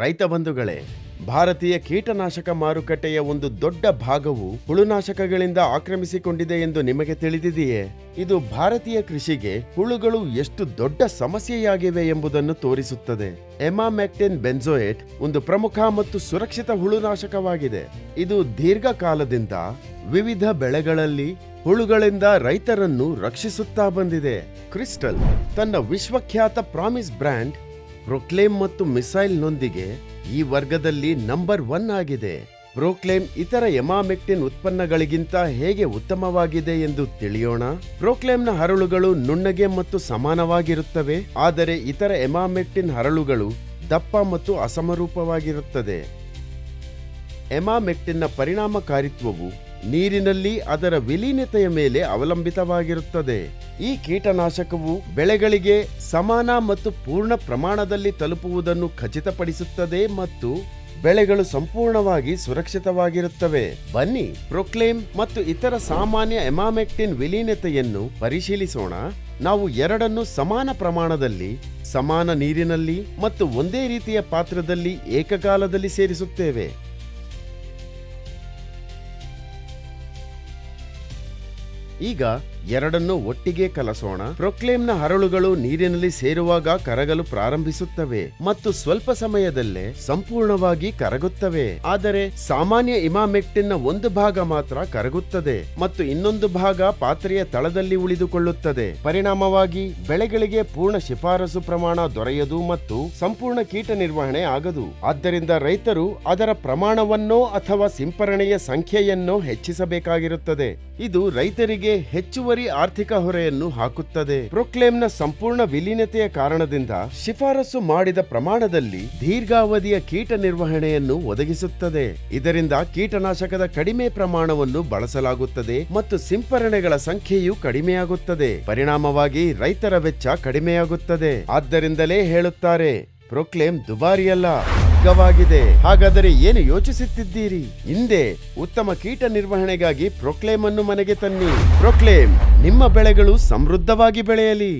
ರೈತ ಬಂಧುಗಳೇ, ಭಾರತೀಯ ಕೀಟನಾಶಕ ಮಾರುಕಟ್ಟೆಯ ಒಂದು ದೊಡ್ಡ ಭಾಗವು ಹುಳುನಾಶಕಗಳಿಂದ ಆಕ್ರಮಿಸಿಕೊಂಡಿದೆ ಎಂದು ನಿಮಗೆ ತಿಳಿದಿದೆಯೇ? ಇದು ಭಾರತೀಯ ಕೃಷಿಗೆ ಹುಳುಗಳು ಎಷ್ಟು ದೊಡ್ಡ ಸಮಸ್ಯೆಯಾಗಿವೆ ಎಂಬುದನ್ನು ತೋರಿಸುತ್ತದೆ. ಎಮಾಮೆಕ್ಟಿನ್ ಬೆನ್ಸೋಯೇಟ್ ಒಂದು ಪ್ರಮುಖ ಮತ್ತು ಸುರಕ್ಷಿತ ಹುಳುನಾಶಕವಾಗಿದೆ. ಇದು ದೀರ್ಘಕಾಲದಿಂದ ವಿವಿಧ ಬೆಳೆಗಳಲ್ಲಿ ಹುಳುಗಳಿಂದ ರೈತರನ್ನು ರಕ್ಷಿಸುತ್ತಾ ಬಂದಿದೆ. ಕ್ರಿಸ್ಟಲ್, ತನ್ನ ವಿಶ್ವಖ್ಯಾತ ಪ್ರಾಮಿಸ್ ಬ್ರ್ಯಾಂಡ್ ಪ್ರೊಕ್ಲೇಮ್ ಮತ್ತು ಮಿಸೈಲ್ನೊಂದಿಗೆ ಈ ವರ್ಗದಲ್ಲಿ ನಂಬರ್ ಒನ್ ಆಗಿದೆ. ಪ್ರೋಕ್ಲೇಮ್ ಇತರ ಎಮಾಮೆಕ್ಟಿನ್ ಉತ್ಪನ್ನಗಳಿಗಿಂತ ಹೇಗೆ ಉತ್ತಮವಾಗಿದೆ ಎಂದು ತಿಳಿಯೋಣ. ಪ್ರೋಕ್ಲೇಮ್ನ ಹರಳುಗಳು ನುಣ್ಣಗೆ ಮತ್ತು ಸಮಾನವಾಗಿರುತ್ತವೆ, ಆದರೆ ಇತರ ಎಮಾಮೆಕ್ಟಿನ್ ಹರಳುಗಳು ದಪ್ಪ ಮತ್ತು ಅಸಮರೂಪವಾಗಿರುತ್ತದೆ. ಎಮಾಮೆಕ್ಟಿನ್ನ ಪರಿಣಾಮಕಾರಿತ್ವವು ನೀರಿನಲ್ಲಿ ಅದರ ವಿಲೀನತೆಯ ಮೇಲೆ ಅವಲಂಬಿತವಾಗಿರುತ್ತದೆ. ಈ ಕೀಟನಾಶಕವು ಬೆಳೆಗಳಿಗೆ ಸಮಾನ ಮತ್ತು ಪೂರ್ಣ ಪ್ರಮಾಣದಲ್ಲಿ ತಲುಪುವುದನ್ನು ಖಚಿತಪಡಿಸುತ್ತದೆ ಮತ್ತು ಬೆಳೆಗಳು ಸಂಪೂರ್ಣವಾಗಿ ಸುರಕ್ಷಿತವಾಗಿರುತ್ತವೆ. ಬನ್ನಿ, ಪ್ರೊಕ್ಲೇಮ್ ಮತ್ತು ಇತರ ಸಾಮಾನ್ಯ ಎಮಾಮೆಕ್ಟಿನ್ ವಿಲೀನತೆಯನ್ನು ಪರಿಶೀಲಿಸೋಣ. ನಾವು ಎರಡನ್ನು ಸಮಾನ ಪ್ರಮಾಣದಲ್ಲಿ, ಸಮಾನ ನೀರಿನಲ್ಲಿ ಮತ್ತು ಒಂದೇ ರೀತಿಯ ಪಾತ್ರದಲ್ಲಿ ಏಕಕಾಲದಲ್ಲಿ ಸೇರಿಸುತ್ತೇವೆ. ಈಗ ಎರಡನ್ನು ಒಟ್ಟಿಗೆ ಕಲಸೋಣ. ಪ್ರೊಕ್ಲೇಮ್ನ ಹರಳುಗಳು ನೀರಿನಲ್ಲಿ ಸೇರುವಾಗ ಕರಗಲು ಪ್ರಾರಂಭಿಸುತ್ತವೆ ಮತ್ತು ಸ್ವಲ್ಪ ಸಮಯದಲ್ಲೇ ಸಂಪೂರ್ಣವಾಗಿ ಕರಗುತ್ತವೆ. ಆದರೆ ಸಾಮಾನ್ಯ ಇಮಾಮೆಕ್ಟಿನ್ನ ಒಂದು ಭಾಗ ಮಾತ್ರ ಕರಗುತ್ತದೆ ಮತ್ತು ಇನ್ನೊಂದು ಭಾಗ ಪಾತ್ರೆಯ ತಳದಲ್ಲಿ ಉಳಿದುಕೊಳ್ಳುತ್ತದೆ. ಪರಿಣಾಮವಾಗಿ ಬೆಳೆಗಳಿಗೆ ಪೂರ್ಣ ಶಿಫಾರಸು ಪ್ರಮಾಣ ದೊರೆಯದು ಮತ್ತು ಸಂಪೂರ್ಣ ಕೀಟ ನಿರ್ವಹಣೆ ಆಗದು. ಆದ್ದರಿಂದ ರೈತರು ಅದರ ಪ್ರಮಾಣವನ್ನೋ ಅಥವಾ ಸಿಂಪರಣೆಯ ಸಂಖ್ಯೆಯನ್ನೋ ಹೆಚ್ಚಿಸಬೇಕಾಗಿರುತ್ತದೆ. ಇದು ರೈತರಿಗೆ ಹೆಚ್ಚುವರಿ ಆರ್ಥಿಕ ಹೊರೆಯನ್ನು ಹಾಕುತ್ತದೆ. ಪ್ರೊಕ್ಲೇಮ್ನ ಸಂಪೂರ್ಣ ವಿಲೀನತೆಯ ಕಾರಣದಿಂದ ಶಿಫಾರಸು ಮಾಡಿದ ಪ್ರಮಾಣದಲ್ಲಿ ದೀರ್ಘಾವಧಿಯ ಕೀಟ ನಿರ್ವಹಣೆಯನ್ನು ಒದಗಿಸುತ್ತದೆ. ಇದರಿಂದ ಕೀಟನಾಶಕದ ಕಡಿಮೆ ಪ್ರಮಾಣವನ್ನು ಬಳಸಲಾಗುತ್ತದೆ ಮತ್ತು ಸಿಂಪರಣೆಗಳ ಸಂಖ್ಯೆಯು ಕಡಿಮೆಯಾಗುತ್ತದೆ. ಪರಿಣಾಮವಾಗಿ ರೈತರ ವೆಚ್ಚ ಕಡಿಮೆಯಾಗುತ್ತದೆ. ಆದ್ದರಿಂದಲೇ ಹೇಳುತ್ತಾರೆ, ಪ್ರೊಕ್ಲೇಮ್ ದುಬಾರಿಯಲ್ಲ. ಅಗ್ಗವಾಗಿದೆ ಹಾಗಾದರೆ ಏನು ಯೋಚಿಸುತ್ತಿದ್ದೀರಿ? ಹಿಂದೆ ಉತ್ತಮ ಕೀಟ ನಿರ್ವಹಣೆಗಾಗಿ ಪ್ರೊಕ್ಲೇಮ್ ಅನ್ನು ಮನೆಗೆ ತನ್ನಿ. ಪ್ರೊಕ್ಲೇಮ್ ನಿಮ್ಮ ಬೆಳೆಗಳು ಸಮೃದ್ಧವಾಗಿ ಬೆಳೆಯಲಿ.